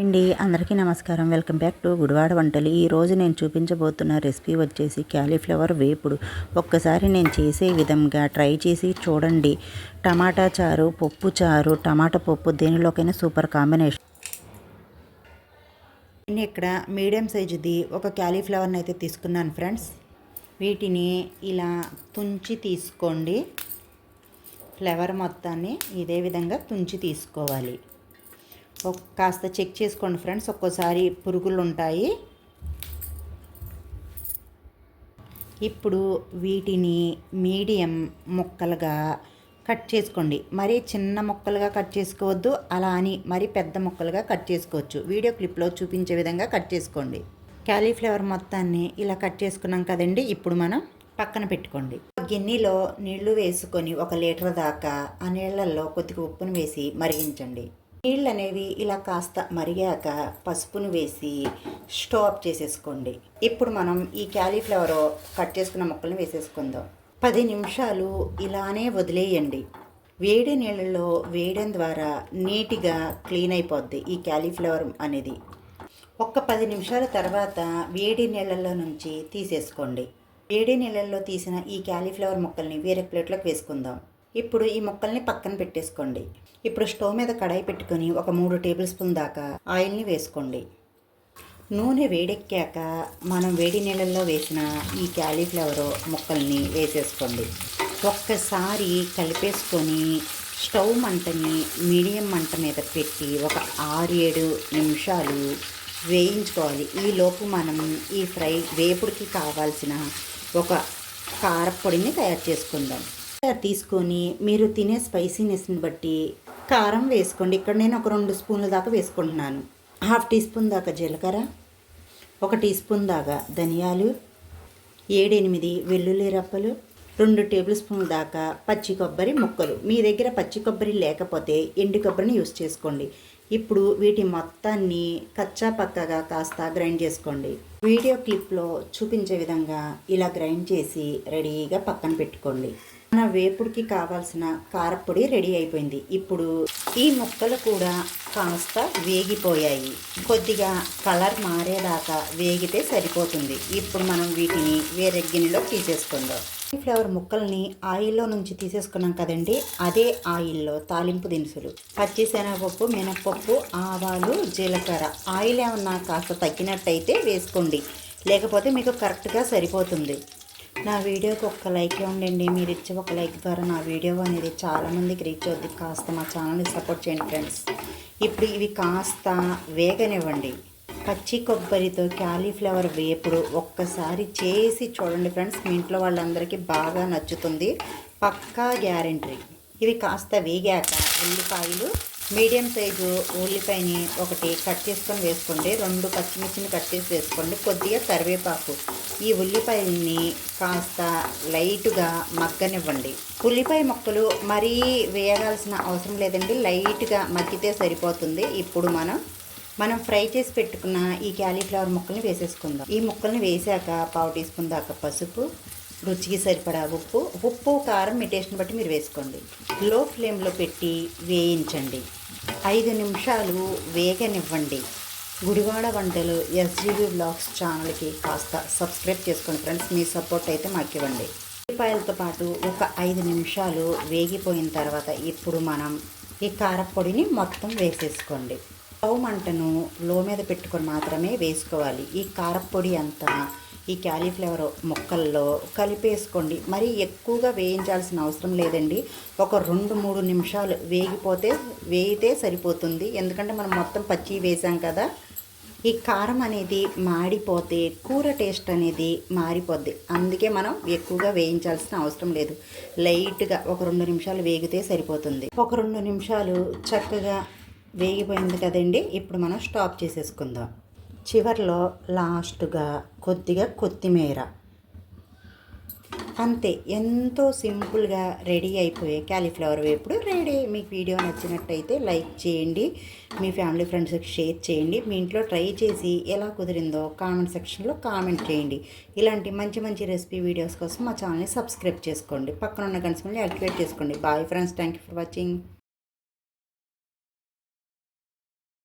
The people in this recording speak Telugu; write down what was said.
అండి అందరికీ నమస్కారం. వెల్కమ్ బ్యాక్ టు గుడివాడ వంటలు. ఈరోజు నేను చూపించబోతున్న రెసిపీ వచ్చేసి క్యాలీఫ్లవర్ వేపుడు. ఒక్కసారి నేను చేసే విధంగా ట్రై చేసి చూడండి. టమాటా చారు పప్పు చారు టమాటా పప్పు దేనిలోకైనా సూపర్ కాంబినేషన్. నేను ఇక్కడ మీడియం సైజుది ఒక క్యాలీఫ్లవర్ని అయితే తీసుకున్నాను ఫ్రెండ్స్. వీటిని ఇలా తుంచి తీసుకోండి. ఫ్లవర్ మొత్తాన్ని ఇదే విధంగా తుంచి తీసుకోవాలి. కాస్త చెక్ చేసుకోండి ఫ్రెండ్స్ ఒక్కోసారి పురుగులు ఉంటాయి ఇప్పుడు వీటిని మీడియం ముక్కలుగా కట్ చేసుకోండి. మరీ చిన్న ముక్కలుగా కట్ చేసుకోవద్దు అలా అని మరీ పెద్ద ముక్కలుగా కట్ చేసుకోవచ్చు. వీడియో క్లిప్లో చూపించే విధంగా కట్ చేసుకోండి. క్యాలీఫ్లవర్ మొత్తాన్ని ఇలా కట్ చేసుకున్నాం కదండి ఇప్పుడు మనం పక్కన పెట్టుకోండి. గిన్నెలో నీళ్ళు వేసుకొని ఒక లీటర్ దాకా ఆ నీళ్ళల్లో కొద్దిగా ఉప్పును వేసి మరిగించండి. నీళ్ళు అనేవి ఇలా కాస్త మరిగాక పసుపును వేసి స్టవ్ ఆఫ్ చేసేసుకోండి. ఇప్పుడు మనం ఈ క్యాలీఫ్లవర్ కట్ చేసుకున్న ముక్కలను వేసేసుకుందాం. పది నిమిషాలు ఇలానే వదిలేయండి. వేడి నీళ్ళలో వేయడం ద్వారా నీట్గా క్లీన్ అయిపోద్ది ఈ క్యాలీఫ్లవర్ అనేది. ఒక్క పది నిమిషాల తర్వాత వేడి నీళ్ళల్లో నుంచి తీసేసుకోండి. వేడి నీళ్ళల్లో తీసిన ఈ క్యాలీఫ్లవర్ ముక్కల్ని వేరే ప్లేట్లోకి వేసుకుందాం. ఇప్పుడు ఈ ముక్కల్ని పక్కన పెట్టేసుకోండి. ఇప్పుడు స్టవ్ మీద కడాయి పెట్టుకొని ఒక మూడు టేబుల్ స్పూన్ దాకా ఆయిల్ని వేసుకోండి. నూనె వేడెక్కాక మనం వేడి నీళ్ళల్లో వేసిన ఈ క్యాలీఫ్లవర్ ముక్కల్ని వేసేసుకోండి. ఒక్కసారి కలిపేసుకొని స్టవ్ మంటని మీడియం మంట మీద పెట్టి ఒక ఆరు ఏడు నిమిషాలు వేయించుకోవాలి. ఈలోపు మనం ఈ ఫ్రై వేపుడికి కావాల్సిన ఒక కారపొడిని తయారు చేసుకుందాం. తీసుకొని మీరు తినే స్పైసీనెస్ని బట్టి కారం వేసుకోండి. ఇక్కడ నేను ఒక రెండు స్పూన్ల దాకా వేసుకుంటున్నాను. హాఫ్ టీ స్పూన్ దాకా జీలకర్ర ఒక టీ స్పూన్ దాకా ధనియాలు ఏడెనిమిది వెల్లుల్లి రప్పలు రెండు టేబుల్ స్పూన్ల దాకా పచ్చి కొబ్బరి ముక్కలు. మీ దగ్గర పచ్చి కొబ్బరి లేకపోతే ఎండు కొబ్బరిని యూస్ చేసుకోండి. ఇప్పుడు వీటి మొత్తాన్ని కచ్చా పక్కగా కాస్త గ్రైండ్ చేసుకోండి. వీడియో క్లిప్లో చూపించే విధంగా ఇలా గ్రైండ్ చేసి రెడీగా పక్కన పెట్టుకోండి. మన వేపుడికి కావాల్సిన కారపొడి రెడీ అయిపోయింది. ఇప్పుడు ఈ ముక్కలు కూడా కాస్త వేగిపోయాయి. కొద్దిగా కలర్ మారేదాకా వేగితే సరిపోతుంది. ఇప్పుడు మనం వీటిని వేరే గిన్నెలో తీసేసుకుందాం. ఫ్లవర్ ముక్కల్ని ఆయిల్లో నుంచి తీసేసుకున్నాం కదండి. అదే ఆయిల్లో తాలింపు దినుసులు పచ్చిశనగపప్పు మినపప్పు ఆవాలు జీలకర్ర. ఆయిల్ ఏమన్నా కాస్త తగ్గినట్టయితే వేసుకోండి. లేకపోతే మీకు కరెక్ట్గా సరిపోతుంది. నా వీడియోకి ఒక్క లైక్ ఇవ్వండి మీరు ఇచ్చే ఒక లైక్ ద్వారా నా వీడియో అనేది చాలామందికి రీచ్ అవుద్ది. కాస్త మా ఛానల్ని సపోర్ట్ చేయండి ఫ్రెండ్స్ ఇప్పుడు ఇవి కాస్త వేగనివ్వండి. పచ్చి కొబ్బరితో క్యాలీఫ్లవర్ వేపుడు ఒక్కసారి చేసి చూడండి ఫ్రెండ్స్ మీ ఇంట్లో వాళ్ళందరికీ బాగా నచ్చుతుంది. పక్కా గ్యారంటీ ఇవి కాస్త వేగాక ఉల్లిపాయలు మీడియం సైజు ఉల్లిపాయని ఒకటి కట్ చేసుకొని వేసుకోండి. రెండు పచ్చిమిర్చిని కట్ చేసి వేసుకోండి. కొద్దిగా కరివేపాకు. ఈ ఉల్లిపాయల్ని కాస్త లైట్గా మగ్గనివ్వండి. ఉల్లిపాయ ముక్కలు మరీ వేయాల్సిన అవసరం లేదండి. లైట్గా మగ్గితే సరిపోతుంది. ఇప్పుడు మనం మనం ఫ్రై చేసి పెట్టుకున్న ఈ క్యాలీఫ్లవర్ ముక్కల్ని వేసేసుకుందాం. ఈ ముక్కల్ని వేసాక పావు టీ స్పూన్ దాకా పసుపు రుచికి సరిపడా ఉప్పు. ఉప్పు కారం మీ టేస్ట్ని బట్టి మీరు వేసుకోండి. లో ఫ్లేమ్లో పెట్టి వేయించండి. ఐదు నిమిషాలు వేగనివ్వండి. గుడివాడ వంటలు ఎస్జీబీ బ్లాగ్స్ ఛానల్కి కాస్త సబ్స్క్రైబ్ చేసుకోండి ఫ్రెండ్స్ మీ సపోర్ట్ అయితే మాకు ఇవ్వండి. ఉల్లిపాయలతో పాటు ఒక ఐదు నిమిషాలు వేగిపోయిన తర్వాత ఇప్పుడు మనం ఈ కారపొడిని మొత్తం వేసేసుకోండి. స్టవ్ మంటను లో మీద పెట్టుకొని మాత్రమే వేసుకోవాలి. ఈ కారపొడి అంతా ఈ క్యాలీఫ్లవర్ ముక్కల్లో కలిపేసుకోండి. మరీ ఎక్కువగా వేయించాల్సిన అవసరం లేదండి. ఒక రెండు మూడు నిమిషాలు వేగిపోతే వేయితే సరిపోతుంది. ఎందుకంటే మనం మొత్తం పచ్చి వేసాం కదా. ఈ కారం అనేది మాడిపోతే కూర టేస్ట్ అనేది మారిపోద్ది. అందుకే మనం ఎక్కువగా వేయించాల్సిన అవసరం లేదు. లైట్గా ఒక రెండు నిమిషాలు వేగితే సరిపోతుంది. ఒక రెండు నిమిషాలు చక్కగా వేగిపోయింది కదండి. ఇప్పుడు మనం స్టాప్ చేసేసుకుందాం. చివరిలో లాస్ట్గా కొద్దిగా కొత్తిమీర. అంతే ఎంతో సింపుల్గా రెడీ అయిపోయే క్యాలీఫ్లవర్ వేపుడు రెడీ. మీకు వీడియో నచ్చినట్టయితే లైక్ చేయండి మీ ఫ్యామిలీ ఫ్రెండ్స్కి షేర్ చేయండి మీ ఇంట్లో ట్రై చేసి ఎలా కుదిరిందో కామెంట్ సెక్షన్లో కామెంట్ చేయండి. ఇలాంటి మంచి మంచి రెసిపీ వీడియోస్ కోసం మా ఛానల్ని సబ్స్క్రైబ్ చేసుకోండి. పక్కన ఉన్న గంట యాక్టివేట్ చేసుకోండి. Bye friends thank you for watching.